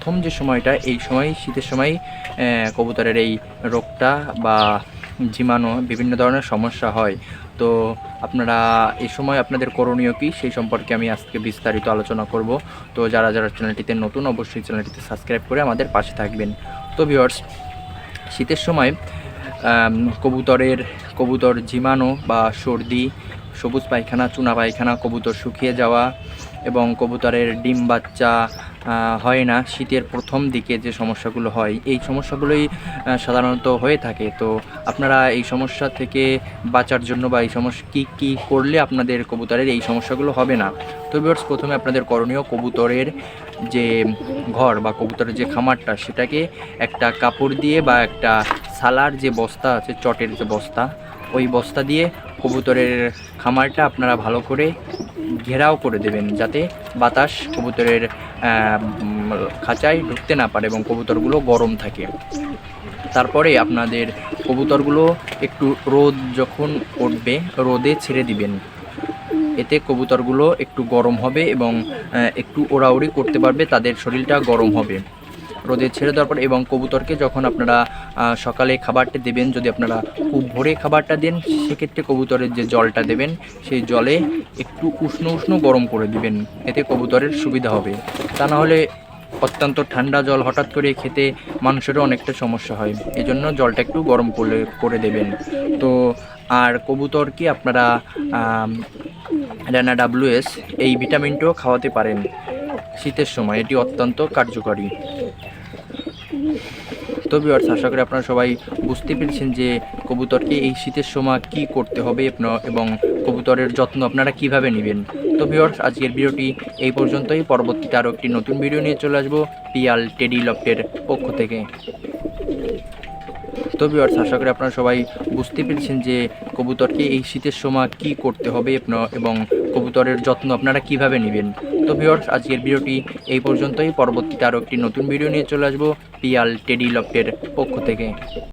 প্রথম যে সময়টা, এই সময়, শীতের সময় কবুতরের এই রোগটা বা জীবাণু বিভিন্ন ধরনের সমস্যা হয়। তো আপনারা এই সময় আপনাদের করণীয় কী? সেই সম্পর্কে আমি আজকে বিস্তারিত আলোচনা করব। তো যারা যারা চ্যানেলটিতে নতুন, অবশ্যই চ্যানেলটিতে সাবস্ক্রাইব করে আমাদের পাশে থাকবেন। তো ভিওর্স শীতের সময় কবুতরের, কবুতর জীবাণু বা সর্দি, সবুজ পায়খানা, চুনা পায়খানা, কবুতর শুকিয়ে যাওয়া এবং কবুতরের ডিম বাচ্চা হয় না, শীতের প্রথম দিকে যে সমস্যাগুলো হয়, এই সমস্যাগুলোই সাধারণত হয়ে থাকে। তো আপনারা এই সমস্যা থেকে বাঁচার জন্য বা এই সমস্যা, কী কী করলে আপনাদের কবুতরের এই সমস্যাগুলো হবে না? তো ভিউয়ার্স প্রথমে আপনাদের করণীয় কবুতরের যে ঘর বা কবুতরের যে খামারটা, সেটাকে একটা কাপড় দিয়ে বা একটা সালার যে বস্তা আছে, চটের যে বস্তা, ওই বস্তা দিয়ে কবুতরের খামারটা আপনারা ভালো করে ঘেরাও করে দেবেন যাতে বাতাস কবুতরের খাঁচায় ঢুকতে না পারে এবং কবুতরগুলো গরম থাকে। তারপরে আপনাদের কবুতরগুলো একটু রোদ যখন উঠবে, রোদে ছেড়ে দিবেন। এতে কবুতরগুলো একটু গরম হবে এবং একটু ওড়াউড়ি করতে পারবে, তাদের শরীরটা গরম হবে। রোদে ছেড়ে দেওয়ার পর এবং কবুতরকে যখন আপনারা সকালে খাবারটা দেবেন। যদি আপনারা খুব ভোরে খাবারটা দেন, সেক্ষেত্রে কবুতরের যে জলটা দেবেন, সেই জলে একটু উষ্ণ উষ্ণ গরম করে দিবেন। এতে কবুতরের সুবিধা হবে। তা না হলে অত্যন্ত ঠান্ডা জল হঠাৎ করে খেতে মানুষেরও অনেকটা সমস্যা হয়। এই জন্য জলটা একটু গরম করে করে দেবেন। তো আর কবুতরকে আপনারা ডাব্লিউএস এই ভিটামিনটাও খাওয়াতে পারেন শীতের সময়। এটি অত্যন্ত কার্যকরী। তো ভিউয়ার্স আশা করি আপনারা সবাই বুঝতে পেরেছেন যে কবুতরকে এই শীতের সময় কি করতে হবে এবং কবুতরের যত্ন আপনারা কীভাবে নেবেন। তো ভিউয়ার্স আজকের ভিডিওটি এই পর্যন্তই। পরবর্তীতে আরও একটি নতুন ভিডিও নিয়ে চলে আসব পিয়াল টেডি লফটের পক্ষ থেকে। তো ভিউয়ার্স আশা করি আপনারা সবাই বুঝতে পেরেছেন যে কবুতরকে এই শীতের সময় কি করতে হবে এবং কবুতরের যত্ন আপনারা কীভাবে নেবেন। তো ভিউয়ার্স আজকের ভিডিওটি এই পর্যন্তই। পরবর্তীতে আরও একটি নতুন ভিডিও নিয়ে চলে আসব পিয়াল টেডি লফটের পক্ষ থেকে।